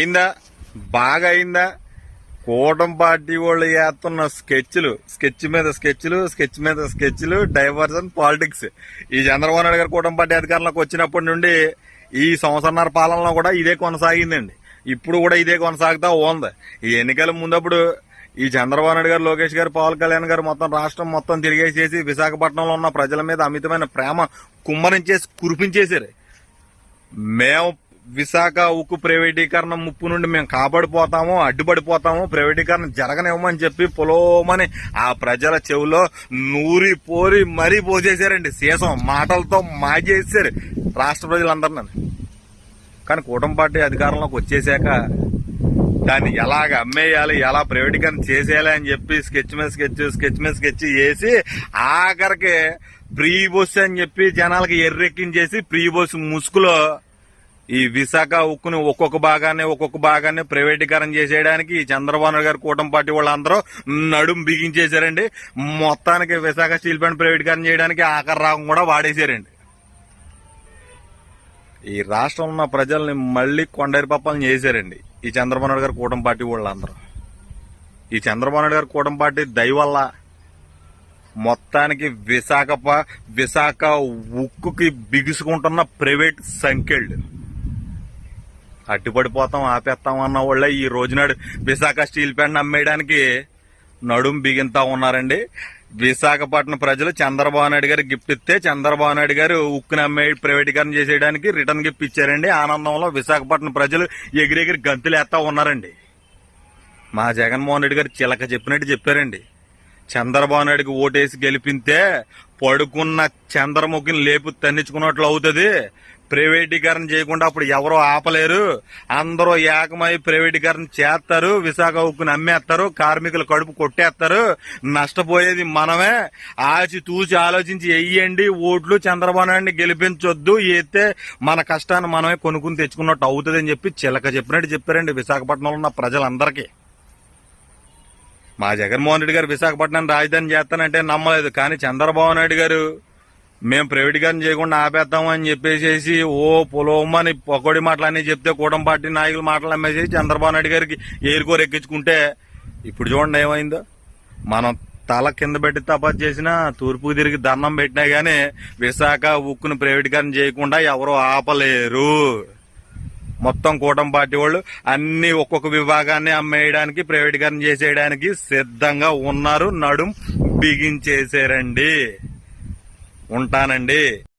అయిందా బాగా అయిందా కూటమి పార్టీ వాళ్ళు చేస్తున్న స్కెచ్లు స్కెచ్ మీద స్కెచ్లు స్కెచ్ మీద స్కెచ్లు డైవర్జన్ పాలిటిక్స్ ఈ చంద్రబాబు నాయుడు గారు కూటమి పార్టీ అధికారంలోకి వచ్చినప్పటి నుండి ఈ సంవత్సరన్నర పాలనలో కూడా ఇదే కొనసాగిందండి. ఇప్పుడు కూడా ఇదే కొనసాగుతా ఉంది. ఈ ఎన్నికల ముందప్పుడు ఈ చంద్రబాబు నాయుడు గారు లోకేష్ గారు పవన్ కళ్యాణ్ గారు మొత్తం రాష్ట్రం మొత్తం తిరిగేసేసి విశాఖపట్నంలో ఉన్న ప్రజల మీద అమితమైన ప్రేమ కుమ్మరించేసి కురిపించేశారు. మేము విశాఖ ఉక్కు ప్రైవేటీకరణ ముప్పు నుండి మేము కాపాడిపోతాము అడ్డుపడిపోతాము ప్రైవేటీకరణ జరగనివ్వమని చెప్పి పొలోమని ఆ ప్రజల చెవిలో నూరి పోరి మరీ పోసేశారండి. సీసం మాటలతో మాజేశారు రాష్ట్ర ప్రజలందరినీ. కానీ కూటమి పార్టీ అధికారంలోకి వచ్చేసాక దాన్ని ఎలాగ అమ్మేయాలి ఎలా ప్రైవేటీకరణ చేసేయాలి అని చెప్పి స్కెచ్ మీద స్కెచ్ స్కెచ్ మీద స్కెచ్ చేసి ఆఖరికి ప్రీ బస్ అని చెప్పి జనాలకి ఎర్రెక్కించేసి ప్రీ బస్ ముసుగులో ఈ విశాఖ ఉక్కుని ఒక్కొక్క భాగాన్ని ఒక్కొక్క భాగాన్ని ప్రైవేటీకరణ చేసేయడానికి ఈ చంద్రబాబు నాయుడు గారు కూటమి పార్టీ వాళ్ళందరూ నడుం బిగించేశారండి. మొత్తానికి విశాఖ స్టీల్ ప్లాంట్ ప్రైవేటీకరణ చేయడానికి ఆఖరి రాగం కూడా వాడేశారండి. ఈ రాష్ట్రంలో ఉన్న ప్రజల్ని మళ్ళీ కొండరి పప్పాలను చేశారండి ఈ చంద్రబాబు నాయుడు గారు కూటమి పార్టీ వాళ్ళందరూ. ఈ చంద్రబాబు నాయుడు గారు కూటమి పార్టీ దయవల్ల మొత్తానికి విశాఖ ప- విశాఖ ఉక్కుకి బిగుసుకుంటున్న ప్రైవేట్ సంఖ్యలు. అడ్డుపడిపోతాం ఆపేస్తాం అన్న వాళ్ళే ఈ రోజునాడు విశాఖ స్టీల్ ప్లాంట్ అమ్మేయడానికి నడుం బిగింతా ఉన్నారండి. విశాఖపట్నం ప్రజలు చంద్రబాబు నాయుడు గారు గిఫ్ట్ ఇస్తే చంద్రబాబు నాయుడు గారు ఉక్కుని అమ్మే ప్రైవేటీకరణ చేసేయడానికి రిటర్న్ గిఫ్ట్ ఇచ్చారండి. ఆనందంలో విశాఖపట్నం ప్రజలు ఎగిరెగిరి గంతులేస్తా ఉన్నారండి. మా జగన్మోహన్ రెడ్డి గారు చిలక చెప్పినట్టు చెప్పారండి. చంద్రబాబు నాయుడుకి ఓటేసి గెలిపితే పడుకున్న చంద్రముఖిని లేపు తన్నించుకున్నట్లు అవుతుంది. ప్రైవేటీకరణ చేయకుండా అప్పుడు ఎవరో ఆపలేరు. అందరూ ఏకమై ప్రైవేటీకరణ చేస్తారు. విశాఖ ఉక్కుని అమ్మేస్తారు. కార్మికులు కడుపు కొట్టేస్తారు. నష్టపోయేది మనమే. ఆచి తూచి ఆలోచించి వెయ్యండి ఓట్లు చంద్రబాబు నాయుడిని గెలిపించొద్దు. ఎత్తే మన కష్టాన్ని మనమే కొనుక్కుని తెచ్చుకున్నట్టు అవుతుందని చెప్పి చిలక చెప్పినట్టు చెప్పారండి విశాఖపట్నంలో ఉన్న ప్రజలందరికీ. మా జగన్మోహన్ రెడ్డి గారు విశాఖపట్నం రాజధాని చేస్తానంటే నమ్మలేదు. కానీ చంద్రబాబు నాయుడు గారు మేము ప్రైవేటీకరణ చేయకుండా ఆపేద్దాం అని చెప్పేసి ఓ పొలోమని పొగడి మాటలన్నీ చెప్తే కూటమి పార్టీ నాయకులు మాటలు అమ్మేసి చంద్రబాబు నాయుడు గారికి ఏరుకోరు ఎక్కించుకుంటే ఇప్పుడు చూడండి ఏమైందో. మనం తల కింద పెట్టి తపస్సు చేసినా తూర్పు తిరిగి దండం పెట్టినా గానీ విశాఖ ఉక్కును ప్రైవేటీకరణ చేయకుండా ఎవరూ ఆపలేరు. మొత్తం కూటమి పార్టీ వాళ్ళు అన్ని ఒక్కొక్క విభాగాన్ని అమ్మేయడానికి ప్రైవేటీకరణ చేసేయడానికి సిద్ధంగా ఉన్నారు. నడుం బిగించేసారండి. ఉంటానండి.